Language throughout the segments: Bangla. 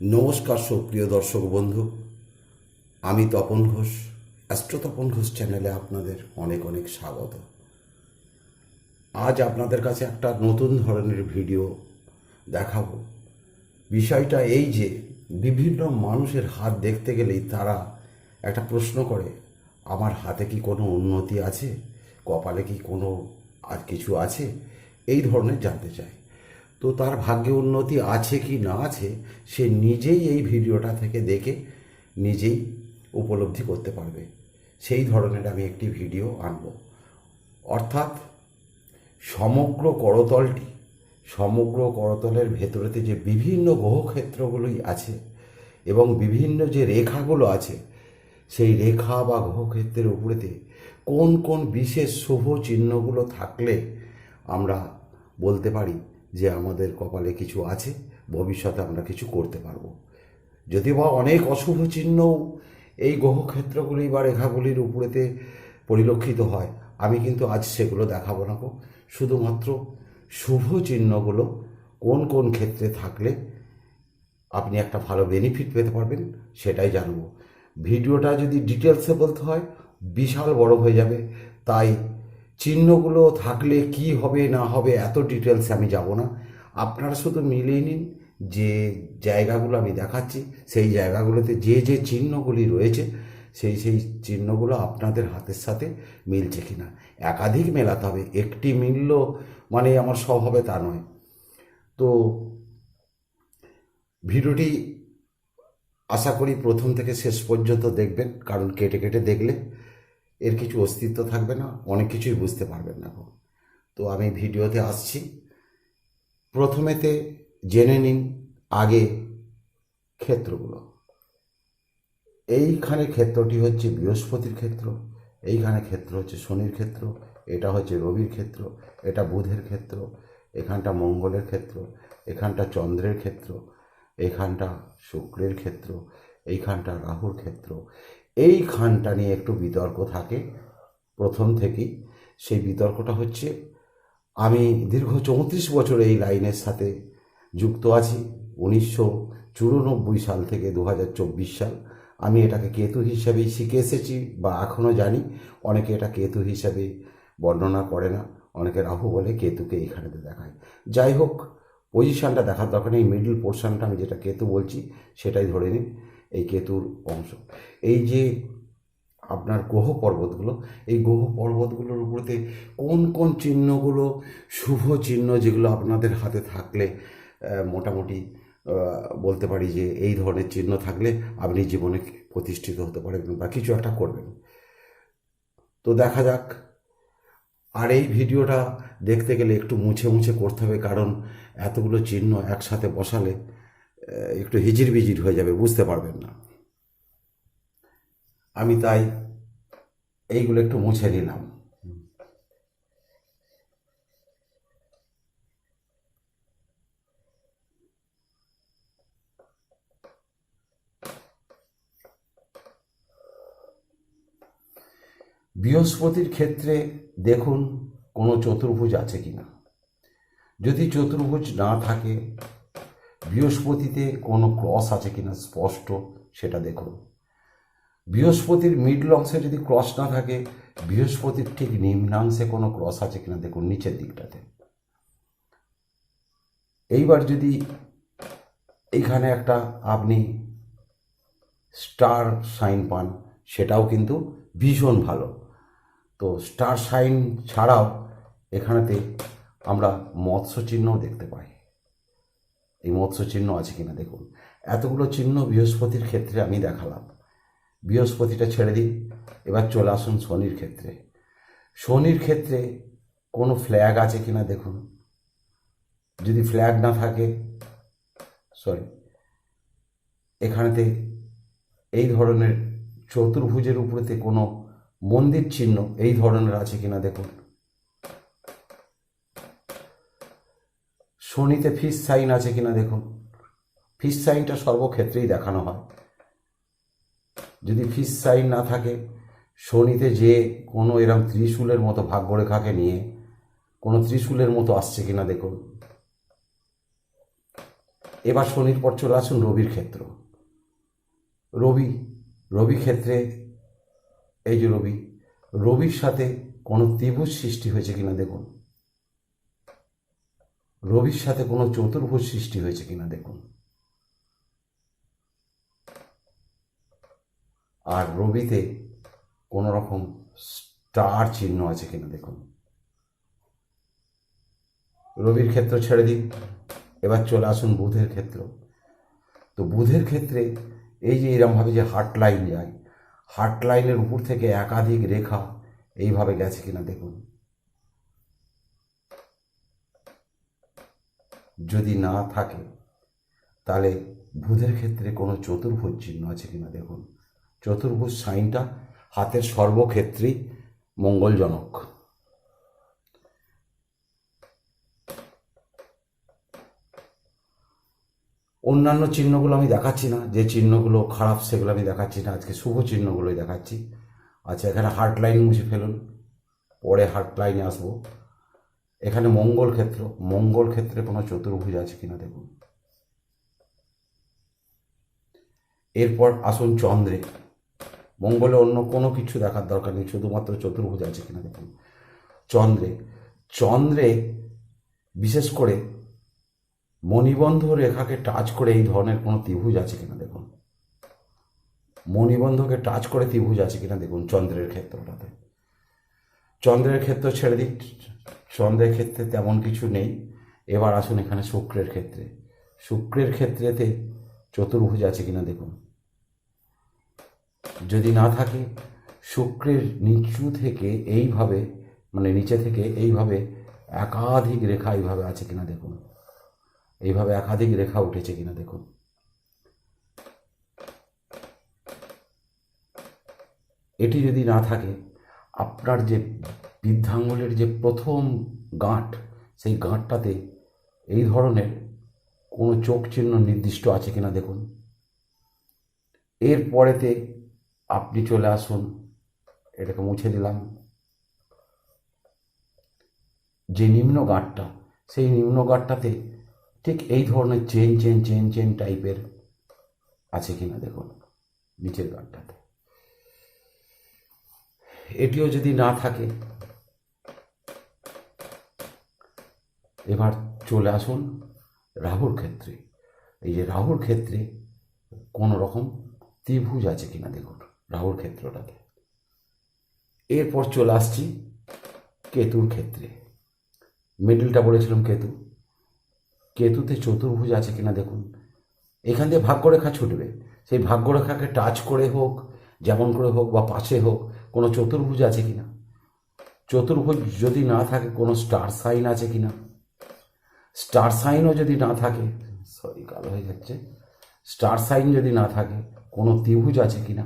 নমস্কার সুপ্রিয় দর্শক বন্ধু, আমি তপন ঘোষ, অ্যাস্ট্রো তপন ঘোষ চ্যানেলে আপনাদের অনেক অনেক স্বাগত। আজ আপনাদের কাছে একটা নতুন ধরনের ভিডিও দেখাবো। বিষয়টা এই যে, বিভিন্ন মানুষের হাত দেখতে গেলেই তারা একটা প্রশ্ন করে, আমার হাতে কি কোনো উন্নতি আছে? কপালে কি কোনো আর কিছু আছে? এই ধরনের জানতে চায় তো তার ভাগ্যে উন্নতি আছে কি না আছে, সে নিজেই এই ভিডিওটা থেকে দেখে নিজেই উপলব্ধি করতে পারবে। সেই ধরনের আমি একটি ভিডিও আনব। অর্থাৎ সমগ্র করতলটি, সমগ্র করতলের ভেতরেতে যে বিভিন্ন গ্রহক্ষেত্রগুলোই আছে এবং বিভিন্ন যে রেখাগুলো আছে, সেই রেখা বা গ্রহক্ষেত্রের উপরেতে কোন কোন বিশেষ শুভ চিহ্নগুলো থাকলে আমরা বলতে পারি যে আমাদের কপালে কিছু আছে, ভবিষ্যতে আমরা কিছু করতে পারব। যদি বা অনেক অশুভ চিহ্নও এই গ্রহক্ষেত্রগুলি বা রেখাগুলির উপরেতে পরিলক্ষিত হয়, আমি কিন্তু আজ সেগুলো দেখাবো না শুধুমাত্র শুভ চিহ্নগুলো কোন কোন ক্ষেত্রে থাকলে আপনি একটা ভালো বেনিফিট পেতে পারবেন, সেটাই জানব। ভিডিওটা যদি ডিটেলসে বলতে হয়, বিশাল বড় হয়ে যাবে, তাই চিহ্নগুলো থাকলে কি হবে, না হবে, এত ডিটেলসে আমি যাব না। আপনারা শুধু মিলিয়ে নিন যে জায়গাগুলো আমি দেখাচ্ছি, সেই জায়গাগুলোতে যে যে চিহ্নগুলি রয়েছে, সেই সেই চিহ্নগুলো আপনাদের হাতের সাথে মিলছে কি না একাধিক মেলাতে হবে, একটি মিলল মানে আমার সব হবে তা নয়। তো ভিডিওটি আশা করি প্রথম থেকে শেষ পর্যন্ত দেখবেন, কারণ কেটে কেটে দেখলে এর কিছু অস্তিত্ব থাকবে না, অনেক কিছুই বুঝতে পারবেন না গো। তো আমি ভিডিওতে আসছি প্রথমেতে জেনে নিন আগে ক্ষেত্রগুলো এইখানে ক্ষেত্রটি হচ্ছে বৃহস্পতির ক্ষেত্র, এইখানে ক্ষেত্র হচ্ছে শনির ক্ষেত্র, এটা হচ্ছে রবির ক্ষেত্র, এটা বুধের ক্ষেত্র, এখানটা মঙ্গলের ক্ষেত্র, এখানটা চন্দ্রের ক্ষেত্র, এখানটা শুক্রের ক্ষেত্র, এইখানটা রাহুর ক্ষেত্র এইখানটা নিয়ে একটু বিতর্ক থাকে। প্রথম থেকেই সেই বিতর্কটা হচ্ছে, আমি দীর্ঘ চৌত্রিশ বছর এই লাইনের সাথে যুক্ত আছি। উনিশশো চুরানব্বই সাল থেকে দু হাজার চব্বিশ সাল। আমি এটাকে কেতু হিসাবেই শিখে এসেছি বা এখনও জানি। অনেকে এটা কেতু হিসাবে বর্ণনা করে না। অনেকে রাহু বলে কেতুকে এইখানেতে দেখায়। যাই হোক পজিশানটা দেখার দরকার নেই। মিডল পোর্শনটা আমি যেটা কেতু বলছি, সেটাই ধরে নিন। এই কেতুর অংশ। এই যে আপনার গ্রহ পর্বতগুলো, এই গ্রহ পর্বতগুলোর উপরেতে কোন কোন চিহ্নগুলো, শুভ চিহ্ন যেগুলো আপনাদের হাতে থাকলে মোটামুটি বলতে পারি যে এই ধরনের চিহ্ন থাকলে আপনি জীবনে প্রতিষ্ঠিত হতে পারবেন বা কিছু একটা করবেন। তো দেখা যাক। আর এই ভিডিওটা দেখতে গেলে একটু মুছে মুছে করতে হবে কারণ এতগুলো চিহ্ন একসাথে বসালে একটু হিজির বিজির হয়ে যাবে, বুঝতে পারবেন না। আমি তাই এইগুলো একটু মুছে নিলাম। বৃহস্পতির ক্ষেত্রে দেখুন কোনো চতুর্ভুজ আছে কিনা। যদি চতুর্ভুজ না থাকে বৃহস্পতিতে কোনো ক্রস আছে কিনা স্পষ্ট সেটা দেখুন। বৃহস্পতির মিডল অংশে যদি ক্রস না থাকে, বৃহস্পতির ঠিক নিম্নাংশে কোনো ক্রস আছে কিনা দেখুন, নিচের দিকটাতে। এইবার যদি এইখানে একটা আপনি স্টার সাইন পান, সেটাও কিন্তু ভীষণ ভালো। তো স্টার সাইন ছাড়াও এখানেতে আমরা মৎস্য চিহ্নও দেখতে পাই। এই মৎস্য চিহ্ন আছে কিনা দেখুন। এতগুলো চিহ্ন বৃহস্পতির ক্ষেত্রে আমি দেখালাম। বৃহস্পতিটা ছেড়ে দিন, এবার চলে আসুন শনির ক্ষেত্রে। শনির ক্ষেত্রে কোনো ফ্ল্যাগ আছে কিনা দেখুন। যদি ফ্ল্যাগ না থাকে সরি এখানেতে এই ধরনের চতুর্ভুজের উপরেতে কোনো মন্দির চিহ্ন এই ধরনের আছে কিনা দেখুন। শনিতে ফিস সাইন আছে কিনা দেখুন। ফিস সাইনটা সর্বক্ষেত্রেই দেখানো হয়। যদি ফিস সাইন না থাকে, শনিতে যে কোনো এরম ত্রিশূলের মতো ভাগ্যরেখাকে নিয়ে কোনো ত্রিশূলের মতো আসছে কিনা দেখুন। এবার শনির পর চলে আসুন রবির ক্ষেত্র। রবি রবি ক্ষেত্রে, এই যে রবি, রবির সাথে কোনো ত্রিভুজ সৃষ্টি হয়েছে কিনা দেখুন। রবির সাথে কোনো চতুর্ভুজ সৃষ্টি হয়েছে কিনা দেখুন। আর রবিতে কোনো রকম স্টার চিহ্ন আছে কিনা দেখুন। রবির ক্ষেত্র ছেড়ে দিন এবার চলে আসুন বুধের ক্ষেত্র। তো বুধের ক্ষেত্রে এই যে এরমভাবে যে হার্ট লাইন যায় হার্ট লাইনের উপর থেকে একাধিক রেখা এইভাবে গেছে কিনা দেখুন। যদি না থাকে, তাহলে বুধের ক্ষেত্রে কোনো চতুর্ভুজ চিহ্ন আছে কিনা দেখুন। চতুর্ভুজ সাইনটা হাতের সর্বক্ষেত্রেই মঙ্গলজনক। অন্যান্য চিহ্নগুলো আমি দেখাচ্ছি না, যে চিহ্নগুলো খারাপ সেগুলো আমি দেখাচ্ছি না, আজকে শুভ চিহ্নগুলোই দেখাচ্ছি। আচ্ছা এখানে হার্ট লাইন মুছে ফেলুন, পরে হার্ট লাইনে আসব। এখানে মঙ্গল ক্ষেত্র, মঙ্গল ক্ষেত্রে কোনো চতুর্ভুজ আছে কিনা দেখুন। এরপর আসুন চন্দ্রে। মঙ্গলে অন্য কোনো কিছু দেখার দরকার নেই, শুধুমাত্র চতুর্ভুজ আছে কিনা দেখুন। চন্দ্রে চন্দ্রে বিশেষ করে মণিবন্ধ রেখাকে টাচ করে এই ধরনের কোনো ত্রিভুজ আছে কিনা দেখুন। মণিবন্ধকে টাচ করে ত্রিভুজ আছে কিনা দেখুন চন্দ্রের ক্ষেত্রটাতে। চন্দ্রের ক্ষেত্র ছেড়ে দিক। চন্দ্রের ক্ষেত্রে তেমন কিছু নেই। এবার আসুন এখানে শুক্রের ক্ষেত্রে। শুক্রের ক্ষেত্রেতে চতুর্ভুজ আছে কিনা দেখুন। যদি না থাকে, শুক্রের নিচু থেকে এইভাবে মানে নিচে থেকে এইভাবে একাধিক রেখা এইভাবে আছে কিনা দেখুন। এইভাবে একাধিক রেখা উঠেছে কিনা দেখুন। এটি যদি না থাকে, আপনার যে বৃদ্ধাঙ্গুলের যে প্রথম গাঁট, সেই গাঁটটাতে এই ধরনের কোনো চোখ চিহ্ন নির্দিষ্ট আছে কিনা দেখুন। এর পরেতে আপনি চলে আসুন, এটাকে মুছে দিলাম। যে নিম্ন গাঁটটা, সেই নিম্ন গাঁটটাতে ঠিক এই ধরনের চেন চেন চেন চেন টাইপের আছে কিনা দেখুন, নিচের গাঁটটাতে। এটিও যদি না থাকে এবার চলে আসুন রাহুর ক্ষেত্রে। এই যে রাহুর ক্ষেত্রে কোনো রকম ত্রিভুজ আছে কিনা দেখুন, রাহুর ক্ষেত্রটাতে। এরপর চলে আসছি কেতুর ক্ষেত্রে। মিডলটা বলেছিলাম কেতু। কেতুতে চতুর্ভুজ আছে কিনা দেখুন। এখান দিয়ে ভাগ্যরেখা ছুটবে। সেই ভাগ্যরেখাকে টাচ করে হোক, যেমন করে হোক বা পাশে হোক, কোনো চতুর্ভুজ আছে কিনা? চতুর্ভুজ যদি না থাকে, কোনো স্টার সাইন আছে কিনা? স্টার সাইনও যদি না থাকে, সরি, কালো হয়ে যাচ্ছে, স্টার সাইন যদি না থাকে, কোনো ত্রিভুজ আছে কি না?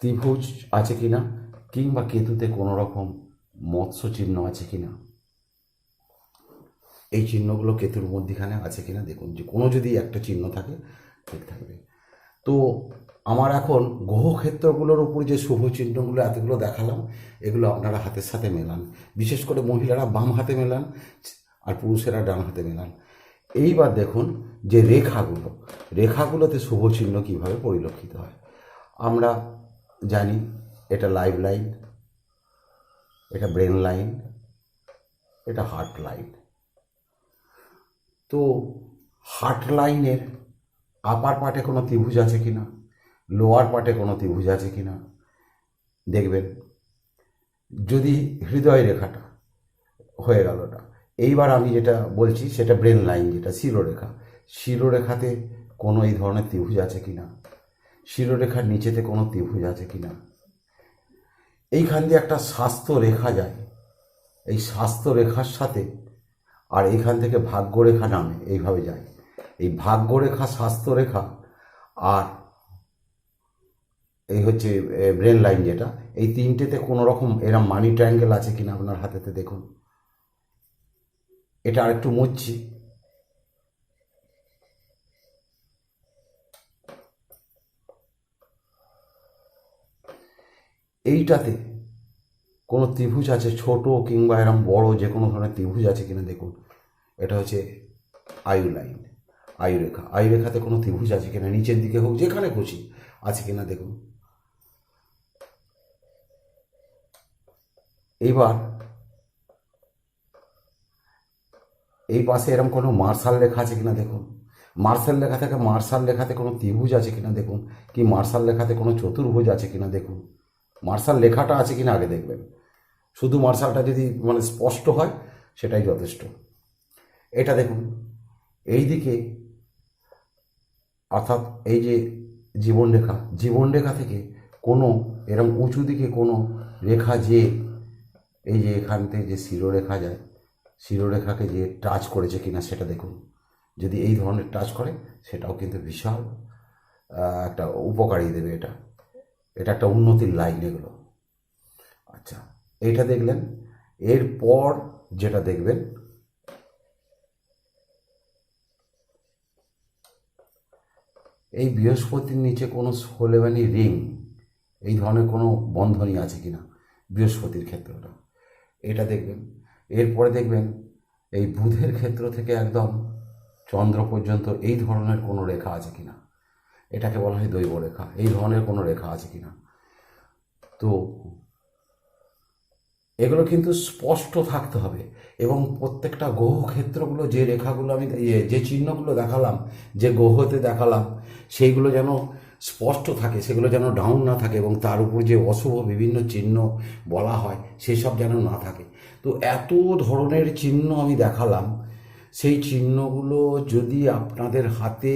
ত্রিভুজ আছে কি না? কিংবা কেতুতে কোনো রকম মৎস্য চিহ্ন আছে কি না? এই চিহ্নগুলো কেতুর মধ্যিখানে আছে কিনা দেখুন যে কোনো যদি একটা চিহ্ন থাকে, ঠিক থাকবে। তো আমার এখন গ্রহক্ষেত্রগুলোর উপর যে শুভ চিহ্নগুলো এতগুলো দেখালাম, এগুলো আপনারা হাতের সাথে মেলান। বিশেষ করে মহিলারা বাম হাতে মেলান আর পুরুষেরা ডান হাতে মেলান। এইবার দেখুন যে রেখাগুলো, রেখাগুলোতে শুভ চিহ্ন কীভাবে পরিলক্ষিত হয়। আমরা জানি এটা লাইভ লাইন, এটা ব্রেন লাইন, এটা হার্ট লাইন। তো হার্ট লাইনের আপার পার্টে কোনো ত্রিভুজ আছে কি না লোয়ার পার্টে কোনো ত্রিভুজ আছে কি না দেখবেন, যদি হৃদয় রেখাটা হয়ে গেল না এইবার আমি যেটা বলছি, সেটা ব্রেন লাইন যেটা শিরোরেখা। শিরোরেখাতে কোনো এই ধরনের ত্রিভুজ আছে কি না শিরোরেখার নিচেতে কোনো ত্রিভুজ আছে কি না এইখান দিয়ে একটা স্বাস্থ্য রেখা যায়। এই স্বাস্থ্য রেখার সাথে আর এইখান থেকে ভাগ্যরেখা নামে, এইভাবে যায়। এই ভাগ্যরেখা, স্বাস্থ্যরেখা আর এই হচ্ছে ব্রেন লাইন যেটা, এই তিনটেতে কোনো রকম এরম মানি ট্রায়াঙ্গেল আছে কিনা আপনার হাতেতে দেখুন। এটা আরেকটু মুচ্ছি এইটাতে কোনো ত্রিভুজ আছে, ছোট কিংবা এরম বড় যে কোনো ধরনের ত্রিভুজ আছে কিনা দেখুন। এটা হচ্ছে আয়ু লাইন আয়ু রেখা আয়ু রেখাতে কোনো ত্রিভুজ আছে কিনা? নিচের দিকে হোক, যেখানে খুশি আছে কিনা দেখুন। এইবার এই পাশে এরকম কোনো মার্শাল লেখা আছে কিনা দেখুন। মার্শাল লেখা থেকে, মার্শাল লেখাতে কোনো ত্রিভুজ আছে কিনা দেখুন। কি মার্শাল লেখাতে কোনো চতুর্ভুজ আছে কিনা দেখুন। মার্শাল লেখাটা আছে কিনা আগে দেখবেন। শুধু মার্শালটা যদি মানে স্পষ্ট হয়, সেটাই যথেষ্ট। এটা দেখুন এই দিকে অর্থাৎ এই যে জীবনরেখা জীবনরেখা থেকে কোনো এরম উঁচু দিকে কোনো রেখা যে এই যে এখান থেকে যে শিরোরেখা যায়, শিরোরেখাকে যে টাচ করেছে কিনা সেটা দেখুন। যদি এই ধরনের টাচ করে, সেটাও কিন্তু বিশাল একটা উপকারী দেবে এটা। এটা একটা উন্নতির লাইন এগুলো। আচ্ছা এইটা দেখলেন। এরপর যেটা দেখবেন এই বৃহস্পতির নিচে কোনো সোলেমানি রিং, এই ধরনের কোনো বন্ধনী আছে কি না বৃহস্পতির ক্ষেত্রটা। এটা দেখবেন। এরপরে দেখবেন, এই বুধের ক্ষেত্র থেকে একদম চন্দ্র পর্যন্ত এই ধরনের কোনো রেখা আছে কি না এটাকে বলা হয় দৈব রেখা এই ধরনের কোনো রেখা আছে কি না তো এগুলো কিন্তু স্পষ্ট থাকতে হবে। এবং প্রত্যেকটা গ্রহ ক্ষেত্রগুলো যে রেখাগুলো আমি যে চিহ্নগুলো দেখালাম, যে গ্রহতে দেখালাম, সেইগুলো যেন স্পষ্ট থাকে, সেগুলো যেন ডাউন না থাকে এবং তার উপর যে অশুভ বিভিন্ন চিহ্ন বলা হয়, সেসব যেন না থাকে। তো এত ধরনের চিহ্ন আমি দেখালাম, সেই চিহ্নগুলো যদি আপনাদের হাতে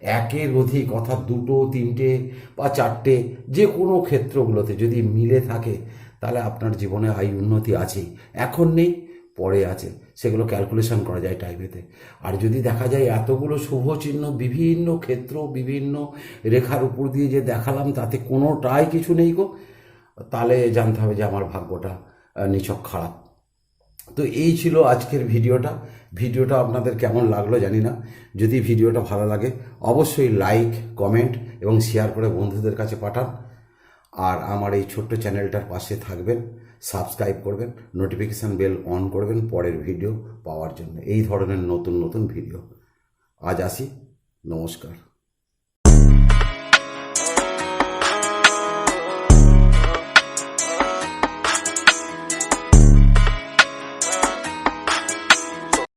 একের অধিক অর্থাৎ দুটো, তিনটে বা চারটে যে কোনো ক্ষেত্রগুলোতে যদি মিলে থাকে তাহলে আপনার জীবনে আয় উন্নতি আছেই এখন নেই, পরে আছে। সেগুলো ক্যালকুলেশন করা যায় টাইপেতে আর যদি দেখা যায় এতগুলো শুভ চিহ্ন, বিভিন্ন ক্ষেত্র, বিভিন্ন রেখার উপর দিয়ে যে দেখালাম, তাতে কোনোটাই কিছু নেই গো। তাহলে জানতে হবে যে আমার ভাগ্যটা নিছক খারাপ। তো এই ছিল আজকের ভিডিওটা। ভিডিওটা আপনাদের কেমন লাগল জানি না। যদি ভিডিওটা ভালো লাগে, অবশ্যই লাইক কমেন্ট এবং শেয়ার করে বন্ধুদের কাছে পাঠান। আর আমার এই ছোট্ট চ্যানেলটার পাশে থাকবেন, সাবস্ক্রাইব করবেন নোটিফিকেশান বেল অন করবেন পরের ভিডিও পাওয়ার জন্য। এই ধরনের নতুন নতুন ভিডিও আজ আসি। নমস্কার।